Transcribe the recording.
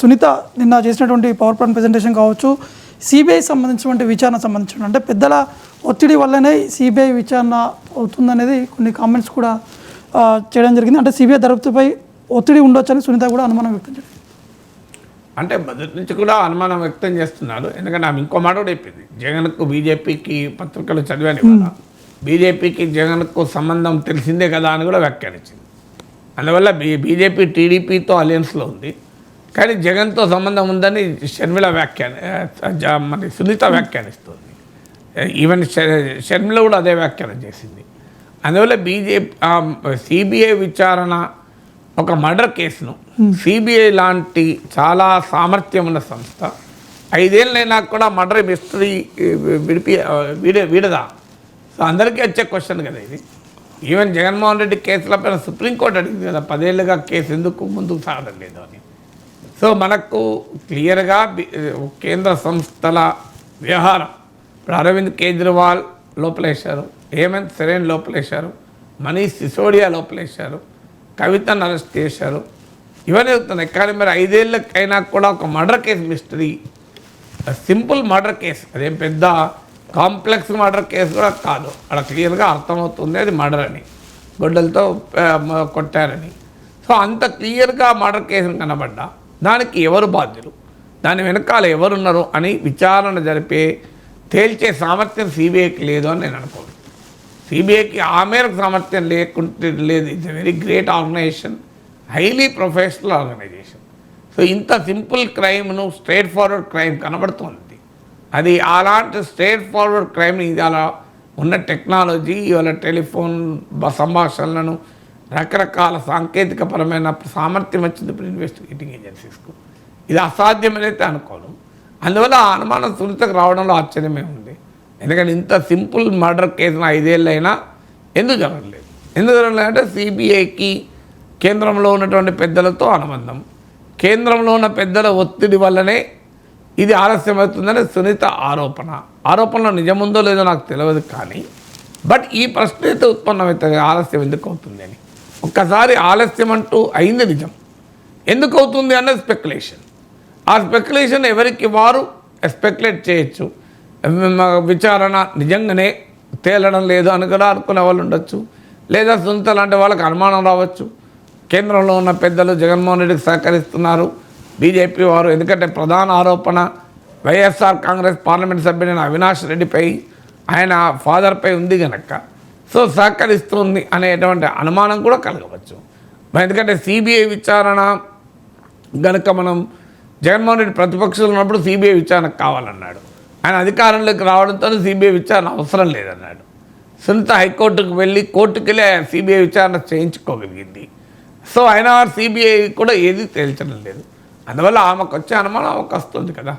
సునీత నిన్న చేసినటువంటి power point presentation కావచ్చు సిబిఐ సంబంధించినటువంటి విచారణ సంబంధించిన అంటే పెద్దల ఒత్తిడి వల్లనే సిబిఐ విచారణ అవుతుందనేది కొన్ని కామెంట్స్ కూడా చేయడం జరిగింది. అంటే సిబిఐ దర్యాప్తుపై ఒత్తిడి ఉండొచ్చని సునీత కూడా అనుమానం వ్యక్తం చేసింది. అంటే మొదటి నుంచి కూడా అనుమానం వ్యక్తం చేస్తున్నారు ఎందుకంటే ఆమె ఇంకో మాట కూడా చెప్పింది. జగన్కు బీజేపీకి పత్రికలు చదివాను ఇవాళ బీజేపీకి జగన్కు సంబంధం తెలిసిందే కదా అని కూడా వ్యాఖ్యానించింది. అందువల్ల బీ బీజేపీ టీడీపీతో అలయన్స్లో ఉంది. కానీ జగన్తో సంబంధం ఉందని షర్మిల వ్యాఖ్యాన మరి సునీత వ్యాఖ్యానిస్తుంది. ఈవెన్ షర్మిల కూడా అదే వ్యాఖ్యానం చేసింది. అందువల్ల బీజేపీ సిబిఐ విచారణ ఒక మర్డర్ కేసును సిబిఐ లాంటి చాలా సామర్థ్యం ఉన్న సంస్థ ఐదేళ్ళైనా కూడా మర్డర్ మిస్టరీ విడిపి వీడ వీడదా? సో అందరికీ వచ్చే క్వశ్చన్ కదా ఇది. ఈవెన్ జగన్మోహన్ రెడ్డి కేసుల పైన సుప్రీంకోర్టు అడిగింది కదా పదేళ్ళుగా కేసు ఎందుకు ముందుకు సాగడం లేదు అని. సో మనకు క్లియర్గా కేంద్ర సంస్థల వ్యవహారం. ఇప్పుడు అరవింద్ కేజ్రీవాల్ లోపలేశారు హేమంత్ సరేన్ లోపలేశారు మనీష్ సిసోడియా లోపలేశారు కవితను అరెస్ట్ చేశారు. ఇవన్నీ అవుతున్నాయి. కానీ మరి ఐదేళ్ళకైనా కూడా ఒక murder case mystery simple murder case అదేం పెద్ద కాంప్లెక్స్ మర్డర్ కేసు కూడా కాదు. అక్కడ క్లియర్గా అర్థమవుతుంది అది మర్డర్ అని. గొడ్డలతో కొట్టారని. సో అంత క్లియర్గా మర్డర్ కేసును కనబడ్డా. దానికి ఎవరు బాధ్యులు? దాని వెనకాల ఎవరున్నారు అని విచారణ జరిపే తేల్చే సామర్థ్యం సిబిఐకి లేదు అని నేను అనుకోను. సిబిఐకి ఆ మేరకు సామర్థ్యం లేకుంటే లేదు. It's very great organization highly professional organization so ఇంత సింపుల్ క్రైమ్ను స్ట్రేట్ ఫార్వర్డ్ క్రైమ్ కనబడుతుంది. అది అలాంటి స్ట్రేట్ ఫార్వర్డ్ క్రైమ్ని అలా ఉన్న టెక్నాలజీ ఇవాళ టెలిఫోన్ సంభాషణలను రకరకాల సాంకేతికపరమైన సామర్థ్యం వచ్చింది ఇప్పుడు ఇన్వెస్టిగేటింగ్ ఏజెన్సీస్కు ఇది అసాధ్యమైనైతే అనుకోను. అందువల్ల ఆ అనుమానం సునీతకు రావడంలో ఆశ్చర్యమే ఉంది. ఎందుకంటే ఇంత సింపుల్ మర్డర్ కేసును ఐదేళ్ళైనా ఎందుకు జరగలేదు? ఎందుకు జరగలేదు అంటే సిబిఐకి కేంద్రంలో ఉన్నటువంటి పెద్దలతో అనుబంధం. కేంద్రంలో ఉన్న పెద్దల ఒత్తిడి వల్లనే ఇది ఆలస్యమవుతుందని సునీత ఆరోపణ. ఆరోపణలో నిజముందో లేదో నాకు తెలియదు కానీ బట్ ఈ ప్రశ్న అయితే ఉత్పన్నమవుతుంది ఆలస్యం ఎందుకు అవుతుంది అని. ఒక్కసారి ఆలస్యం అంటూ అయింది నిజం. ఎందుకు అవుతుంది అన్నది స్పెక్యులేషన్ ఆ స్పెక్యులేషన్ ఎవరికి వారు? స్పెక్యులేట్ చేయొచ్చు. విచారణ నిజంగానే తేలడం లేదు అని కూడా అనుకునే వాళ్ళు ఉండొచ్చు. లేదా సొంత లాంటి వాళ్ళకి అనుమానం రావచ్చు. కేంద్రంలో ఉన్న పెద్దలు జగన్మోహన్ రెడ్డికి సహకరిస్తున్నారు. బీజేపీ వారు. ఎందుకంటే ప్రధాన ఆరోపణ Y S R Congress parliament సభ్యుడైన Avinash రెడ్డిపై ఆయన ఫాదర్పై ఉంది కనుక సో సహకరిస్తుంది అనేటువంటి అనుమానం కూడా కలగవచ్చు. ఎందుకంటే సిబిఐ విచారణ గనుక మనం జగన్మోహన్ రెడ్డి ప్రతిపక్షంలో ఉన్నప్పుడు సిబిఐ విచారణ కావాలన్నాడు. ఆయన అధికారంలోకి రావడంతో సిబిఐ విచారణ అవసరం లేదన్నాడు. సునీత హైకోర్టుకు వెళ్ళి కోర్టుకు వెళ్ళి సిబిఐ విచారణ చేయించుకోగలిగింది. సో అయినా సిబిఐ కూడా ఏది తేల్చడం లేదు. అందువల్ల ఆమెకు వచ్చే అనుమానం ఆమెకు వస్తుంది కదా.